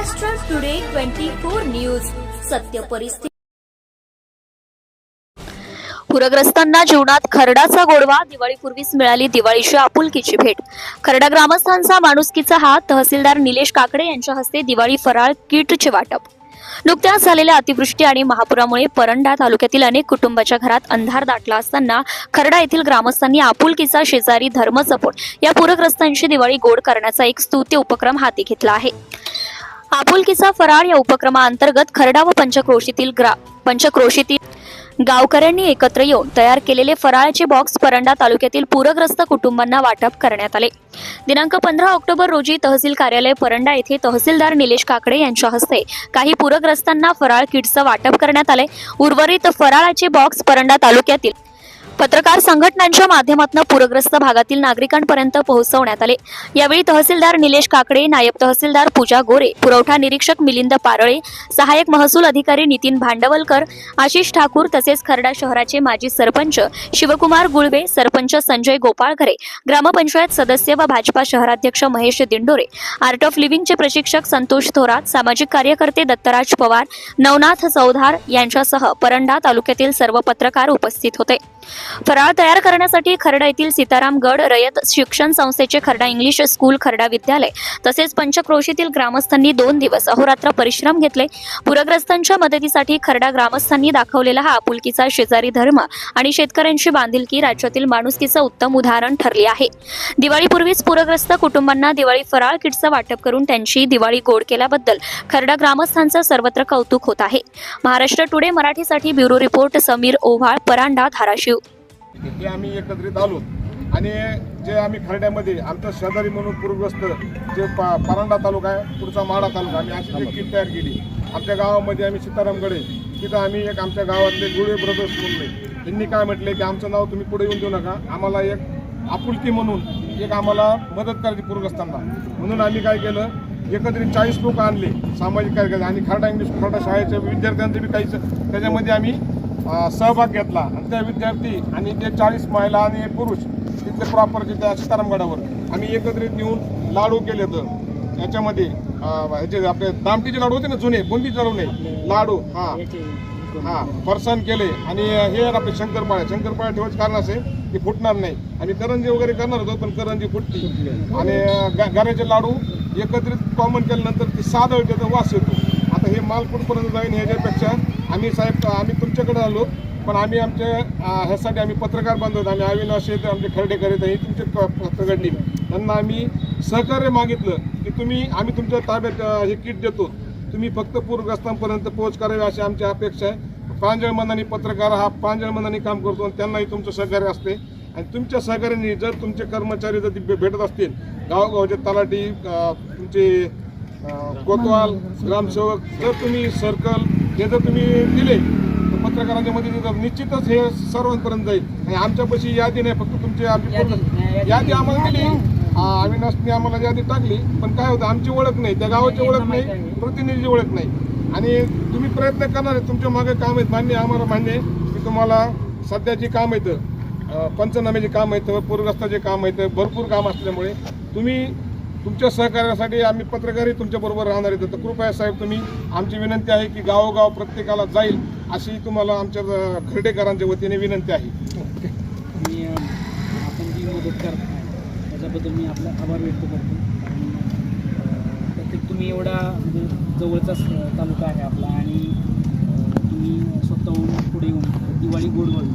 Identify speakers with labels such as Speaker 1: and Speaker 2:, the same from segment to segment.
Speaker 1: Maharashtra today twenty four news सत्य परिस्थिती.
Speaker 2: पूरग्रस्तांना जीवनात खरडाचा गोडवा दिवाळीपूर्वीच मिळाली दिवाळीची आपुलकीची भेट. खरडा ग्रामस्थांचा माणुसकीचा हात तहसीलदार निलेश काकडे यांच्या हस्ते दिवाळी फराळ किटचे वाटप. नुकत्याच झालेल्या अतिवृष्टी आणि महापुरामुळे परंडा तालुक्यातील अनेक कुटुंबाच्या घरात अंधार दाटला असताना खरडा येथील ग्रामस्थांनी आपुलकीचा शेजारी धर्म जपून या पूरग्रस्तांची दिवाळी गोड करण्याचा एक स्तुत्य उपक्रम हाती घेतला आहे. आपुलकीचा फराळ या उपक्रमाअंतर्गत खरडा व पंचक्रोशीतील ग्रा पंचक्रोशीतील गावकऱ्यांनी एकत्र येऊन तयार केलेले फराळाचे बॉक्स परंडा तालुक्यातील पूरग्रस्त कुटुंबांना वाटप करण्यात आले. दिनांक पंधरा ऑक्टोबर रोजी तहसील कार्यालय परंडा येथे तहसीलदार निलेश काकडे यांच्या हस्ते काही पूरग्रस्तांना फराळ किटचं वाटप करण्यात आले. उर्वरित फराळाचे बॉक्स परंडा तालुक्यातील पत्रकार संघटनांच्या माध्यमातून पूरग्रस्त भागातील नागरिकांपर्यंत पोहोचवण्यात आले. यावेळी तहसीलदार निलेश काकडे नायब तहसीलदार पूजा गोरे पुरवठा निरीक्षक मिलिंद पारळे सहाय्यक महसूल अधिकारी नितीन भांडवलकर आशिष ठाकूर तसेच खर्डा शहराचे माजी सरपंच शिवकुमार गुळवे सरपंच संजय गोपाळघरे ग्रामपंचायत सदस्य व भाजपा शहराध्यक्ष महेश दिंडोरे आर्ट ऑफ लिव्हिंगचे प्रशिक्षक संतोष थोरात सामाजिक कार्यकर्ते दत्तराज पवार नवनाथ चौधार यांच्यासह परंडा तालुक्यातील सर्व पत्रकार उपस्थित होते. फराळ तयार करण्यासाठी खरडा येथील सीताराम गड रयत शिक्षण संस्थेचे खरडा इंग्लिश स्कूल खरडा विद्यालय तसेच पंचक्रोशीतील ग्रामस्थांनी दोन दिवस अहोरात्र परिश्रम घेतले. पूरग्रस्तांच्या मदतीसाठी खरडा ग्रामस्थांनी दाखवलेला हा आपुलकीचा शेजारी धर्म आणि शेतकऱ्यांची बांधिलकी राज्यातील माणुसकीचं उत्तम उदाहरण ठरले आहे. दिवाळीपूर्वीच पूरग्रस्त कुटुंबांना दिवाळी फराळ किटचं वाटप करून त्यांची दिवाळी गोड केल्याबद्दल खरडा ग्रामस्थांचं सर्वत्र कौतुक होत आहे. महाराष्ट्र टुडे मराठीसाठी ब्युरो रिपोर्ट समीर ओव्हाळ परांडा धाराशिव.
Speaker 3: ते आम्ही एकत्रित आलो. आणि जे आम्ही खरड्यामध्ये आमचं शेजारी म्हणून पूरग्रस्त जे पा परांडा तालुका आहे पुढचा माडा तालुका आम्ही अशी जी किट तयार केली. आमच्या गावामध्ये आम्ही सीतारामगडे तिथं आम्ही एक आमच्या गावातले गुळे ब्रदर्स म्हणले त्यांनी काय म्हटले की आमचं नाव तुम्ही पुढे येऊन देऊ नका. आम्हाला एक आपुलकी म्हणून एक आम्हाला मदत करायची पूरग्रस्तांना. म्हणून आम्ही काय केलं एकत्रित चाळीस लोक आणले सामाजिक कार्यकर्ते आणि खरडा इंग्लिश खरडा शाळेच्या विद्यार्थ्यांचे बी काही त्याच्यामध्ये आम्ही सहभाग घेतला. आणि त्या विद्यार्थी आणि ते चाळीस महिला आणि पुरुष तिथले प्रॉपर तिथे सीतारामगडावर. आम्ही एकत्रित नेऊन लाडू केले तर. याच्यामध्ये ह्याचे आपले दामटीचे लाडू होते ना जुने बुंदीचे लाडू नाही. लाडू हा. हा फरसाण केले. आणि हे आपले शंकरपाळ्या शंकरपाळ्या ठेवायचं कारण असे की फुटणार नाही. आणि करंजी वगैरे करणार होतो पण करंजी फुटली. आणि ग- लाडू एकत्रित कॉमन केल्यानंतर ती सादळ त्याचा वास येतो. हे माल कुठपर्यंत जाईल ह्याच्यापेक्षा आम्ही साहेब आम्ही तुमच्याकडे आलो पण आम्ही आमच्या ह्यासाठी आम्ही पत्रकार बांधत आम्ही अविनाश येते आमचे खरडे येत आहे तुमचे प- त्यांना आम्ही सहकार्य मागितलं की तुम्ही आम्ही तुमच्या ताब्यात हे किट देतो. तुम्ही फक्त पूरग्रस्तांपर्यंत पोहोच करावी अशी आमची अपेक्षा आहे. प्रांजळ मनाने पत्रकार हा प्रांजळ मनाने काम करतो आणि त्यांनाही तुमचं सहकार्य असते. आणि तुमच्या सहकार्याने जर तुमचे कर्मचारी जर भेटत असतील गावगावचे तलाठी तुमचे कोतवाल ग्रामसेवक जर तुम्ही सर्कल हे जर तुम्ही दिले तर पत्रकारांच्या मध्ये निश्चितच हे सर्वांपर्यंत जाईल. आणि आमच्यापाशी यादी नाही फक्त तुमची आमची पूर्ण- यादी आम्हाला दिली. अविनाशने आम्हाला यादी टाकली पण काय होतं आमची ओळख नाही त्या गावाची ओळख नाही प्रतिनिधीची ओळख नाही. आणि तुम्ही प्रयत्न करणार आहे तुमच्या मागे काम आहेत मान्य आम्हाला मान्य आहे. की तुम्हाला सध्याची काम येतं पंचनाम्याचे काम येतं पूरग्रस्ताचे काम येतं भरपूर काम असल्यामुळे तुम्ही तुमच्या सहकार्यासाठी आम्ही पत्रकारही तुमच्याबरोबर राहणार आहेत. तर कृपया साहेब तुम्ही आमची विनंती आहे की गावोगाव प्रत्येकाला जाईल अशी तुम्हाला आमच्या खर्डेकरांच्या वतीने विनंती आहे.
Speaker 4: मी आपण जी मदत करता त्याच्याबद्दल मी आपला आभार व्यक्त करतो. प्रत्येक तुम्ही एवढा म्हणजे जवळचाच तालुका आहे आपला आणि तुम्ही स्वतःहून पुढे येऊन दिवाळी गोडवळ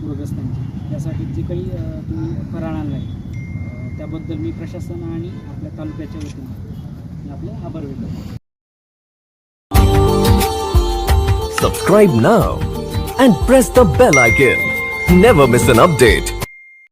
Speaker 4: पूरग्रस्तांची. त्यासाठी जे काही तुम्ही फराळ आणला आहे त्याबद्दल मी प्रशासन आणि आपल्या तालुक्याच्या वतीने आपले आभार व्यक्त
Speaker 5: Subscribe now and press the bell icon. Never miss an update.